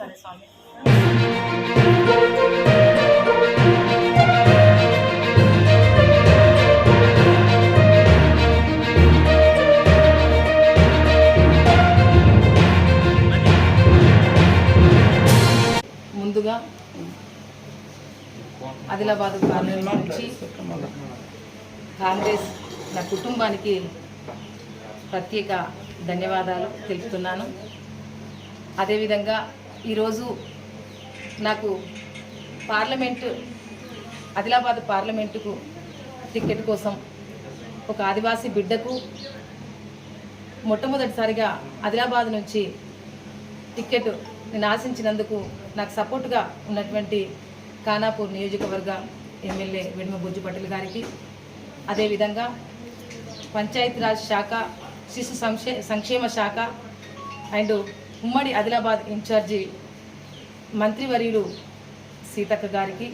సరే స్వామి ముందుగా ఆదిలాబాద్ పార్లమెంట్ నుంచి కాంగ్రెస్ నా కుటుంబానికి ప్రత్యేక ధన్యవాదాలు తెలుపుతున్నాను. అదేవిధంగా ఈరోజు నాకు పార్లమెంటు ఆదిలాబాద్ పార్లమెంటుకు టికెట్ కోసం ఒక ఆదివాసీ బిడ్డకు మొట్టమొదటిసారిగా ఆదిలాబాద్ నుంచి టికెట్ నేను ఆశించినందుకు నాకు సపోర్ట్గా ఉన్నటువంటి ఖానాపూర్ నియోజకవర్గ ఎమ్మెల్యే వెనుమ బొజ్జు పటేల్ గారికి. అదేవిధంగా పంచాయతీరాజ్ శాఖ శిశు సంక్షే సంక్షేమ శాఖ అండ్ ఉమ్మడి ఆదిలాబాద్ ఇన్ఛార్జి మంత్రివర్యులు సీతక్క గారికి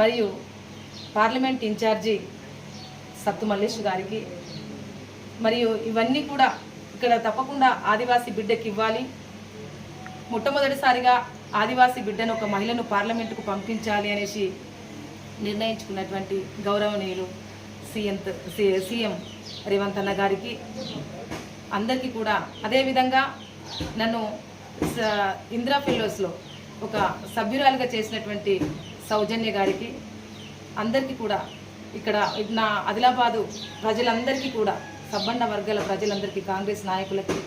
మరియు పార్లమెంట్ ఇన్ఛార్జి సత్తు మల్లేష్ గారికి. మరియు ఇవన్నీ కూడా ఇక్కడ తప్పకుండా ఆదివాసీ బిడ్డకి ఇవ్వాలి. మొట్టమొదటిసారిగా ఆదివాసీ బిడ్డను ఒక మహిళను పార్లమెంటుకు పంపించాలి అనేసి నిర్ణయించుకున్నటువంటి గౌరవనీయులు సీఎం సీఎం రేవంత్ అన్న గారికి అందరికీ కూడా అదేవిధంగా నన్ను స- ఇందిరా ఫెలోస్లో ఒక సభ్యురాలుగా చేసినటువంటి సౌజన్య గారికి అందరికీ కూడా ఇక్కడ నా ఆదిలాబాదు ప్రజలందరికీ కూడా సబ్బండ వర్గాల ప్రజలందరికీ కాంగ్రెస్ నాయకులకి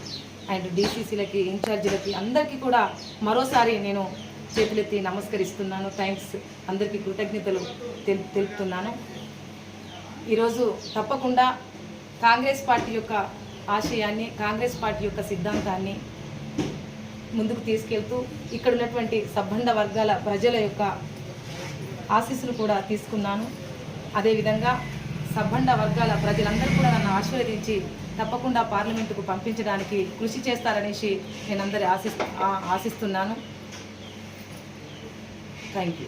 అండ్ డీసీసీలకి ఇన్ఛార్జీలకి అందరికీ కూడా మరోసారి నేను చేతులెత్తి నమస్కరిస్తున్నాను. థ్యాంక్స్. అందరికీ కృతజ్ఞతలు తెలు తెలుపుతున్నాను. ఈరోజు తప్పకుండా కాంగ్రెస్ పార్టీ యొక్క ఆశయాన్ని కాంగ్రెస్ పార్టీ యొక్క సిద్ధాంతాన్ని ముందుకు తీసుకెళ్తూ ఇక్కడ ఉన్నటువంటి సబ్బంధ వర్గాల ప్రజల యొక్క ఆశీస్సులు కూడా తీసుకున్నాను. అదేవిధంగా సబ్బండ వర్గాల ప్రజలందరూ కూడా నన్ను ఆశీర్వదించి తప్పకుండా పార్లమెంటుకు పంపించడానికి కృషి చేస్తారనేసి నేను అందరి ఆశిస్ ఆశిస్తున్నాను. Thank you.